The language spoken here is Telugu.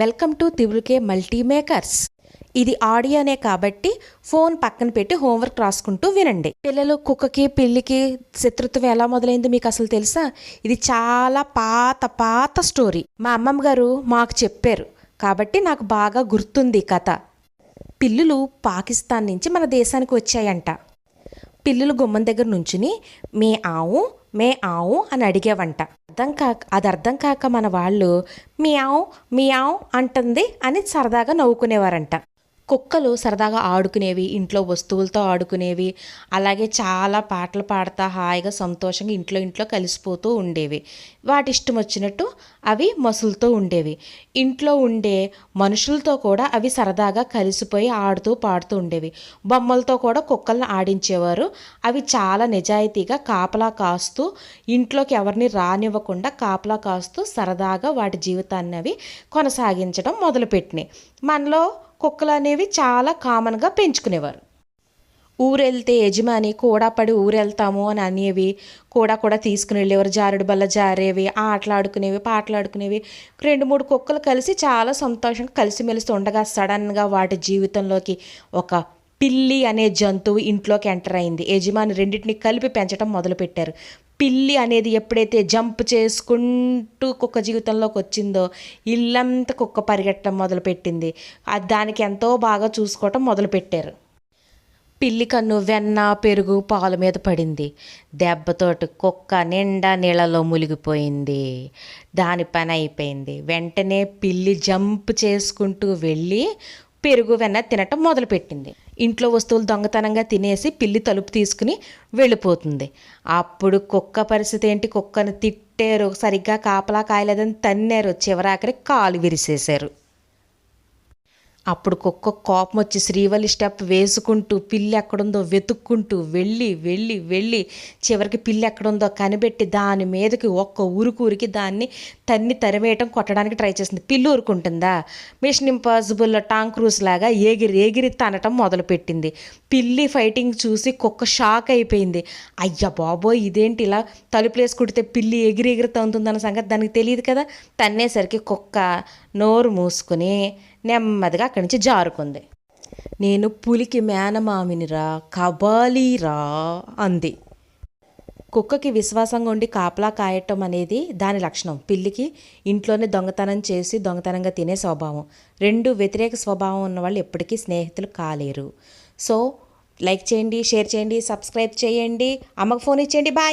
వెల్కమ్ టు తిరుకే మల్టీ మేకర్స్ ఇది ఆడియోనే కాబట్టి ఫోన్ పక్కన పెట్టి హోంవర్క్ రాసుకుంటూ వినండి. పిల్లలు కుక్కకి పిల్లికి శత్రుత్వం ఎలా మొదలైందో మీకు అసలు తెలుసా? ఇది చాలా పాత పాత స్టోరీ. మా అమ్మమ్మ గారు మాకు చెప్పారు. కాబట్టి నాకు బాగా గుర్తుంది కథ. పిల్లులు పాకిస్తాన్ నుంచి మన దేశానికి వచ్చాయంట. పిల్లులు గుమ్మం దగ్గర నుంచుని మే ఆవు మే ఆవు అని అడిగేవంట. అర్థం కాక అది అర్థం కాక మన వాళ్ళు మియావ్ మియావ్ అంటుంది అని సరదాగా నవ్వుకునేవారంట. కుక్కలు సరదాగా ఆడుకునేవి ఇంట్లో వస్తువులతో ఆడుకునేవి అలాగే చాలా పాటలు పాడుతా హాయిగా సంతోషంగా ఇంట్లో ఇంట్లో కలిసిపోతూ ఉండేవి. వాటి ఇష్టం వచ్చినట్టు అవి మసులుతో ఉండేవి. ఇంట్లో ఉండే మనుషులతో కూడా అవి సరదాగా కలిసిపోయి ఆడుతూ పాడుతూ ఉండేవి. బొమ్మలతో కూడా కుక్కలను ఆడించేవారు. అవి చాలా నిజాయితీగా కాపలా కాస్తూ ఇంట్లోకి ఎవరిని రానివ్వకుండా కాపలా కాస్తూ సరదాగా వాటి జీవితాన్ని అవి కొనసాగించడం మొదలుపెట్టినాయి. మనలో కుక్కలు అనేవి చాలా కామన్గా పెంచుకునేవారు. ఊరెళ్తే యజమాని కూడా పడి ఊరెళ్తాము అని అనేవి కూడా కూడా తీసుకుని వెళ్ళేవారు జారుడు బల్ల జారేవి ఆటలు ఆడుకునేవి రెండు మూడు కుక్కలు కలిసి చాలా సంతోషంగా కలిసిమెలిసి ఉండగా సడన్గా వాటి జీవితంలోకి ఒక పిల్లి అనే జంతువు ఇంట్లోకి ఎంటర్ అయింది. యజమాని రెండింటిని కలిపి పెంచడం మొదలుపెట్టారు. పిల్లి అనేది ఎప్పుడైతే జంప్ చేసుకుంటూ కుక్క జీవితంలోకి వచ్చిందో ఇల్లంతా కుక్క పరిగెట్టడం మొదలుపెట్టింది. అది దానికి ఎంతో బాగా చూసుకోవటం మొదలుపెట్టారు. పిల్లి కన్ను వెన్న పెరుగు పాలు మీద పడింది. దెబ్బతోటి కుక్క నిండా నీళ్ళలో మునిగిపోయింది. దాని పని అయిపోయింది. వెంటనే పిల్లి జంప్ చేసుకుంటూ వెళ్ళి పెరుగు వెన్న తినటం మొదలుపెట్టింది. ఇంట్లో వస్తువులు దొంగతనంగా తినేసి పిల్లి తలుపు తీసుకుని వెళ్ళిపోతుంది. అప్పుడు కుక్క పరిస్థితి ఏంటి? కుక్కను తిట్టారు. సరిగ్గా కాపలా కాయలేదని తన్నారు. చివరాఖరి కాలు విరిసేశారు. అప్పుడు కుక్క కోపం వచ్చి శ్రీవల్లి స్టెప్ వేసుకుంటూ పిల్లి ఎక్కడుందో వెతుక్కుంటూ వెళ్ళి వెళ్ళి వెళ్ళి చివరికి పిల్లి ఎక్కడుందో కనిపెట్టి దాని మీదకి ఒక్క ఊరికి దాన్ని తన్ని తరివేయటం కొట్టడానికి ట్రై చేసింది. పిల్లి ఊరుకుంటుందా? మిషన్ ఇంపాసిబుల్ టాంక్ క్రూస్ లాగా ఎగిరి ఏగిరి తనటం మొదలుపెట్టింది. పిల్లి ఫైటింగ్ చూసి కుక్క షాక్ అయిపోయింది. అయ్యా బాబోయ్ ఇదేంటి ఇలా తలుపులేసి కుడితే పిల్లి ఎగిరి ఎగిరి తంతుందన్న సంగతి దానికి తెలియదు కదా? తన్నేసరికి కుక్క నోరు మూసుకుని నెమ్మదిగా అక్కడి నుంచి జారుకుంది. నేను పులికి మేనమామినిరా కబాలీరా అంది. కుక్కకి విశ్వాసంగా ఉండి కాపలా కాయటం అనేది దాని లక్షణం. పిల్లికి ఇంట్లోనే దొంగతనం చేసి దొంగతనంగా తినే స్వభావం. రెండు వ్యతిరేక స్వభావం ఉన్న వాళ్ళు ఎప్పటికీ స్నేహితులు కాలేరు. సో లైక్ చేయండి షేర్ చేయండి సబ్స్క్రైబ్ చేయండి. అమ్మకు ఫోన్ ఇచ్చేయండి. బాయ్!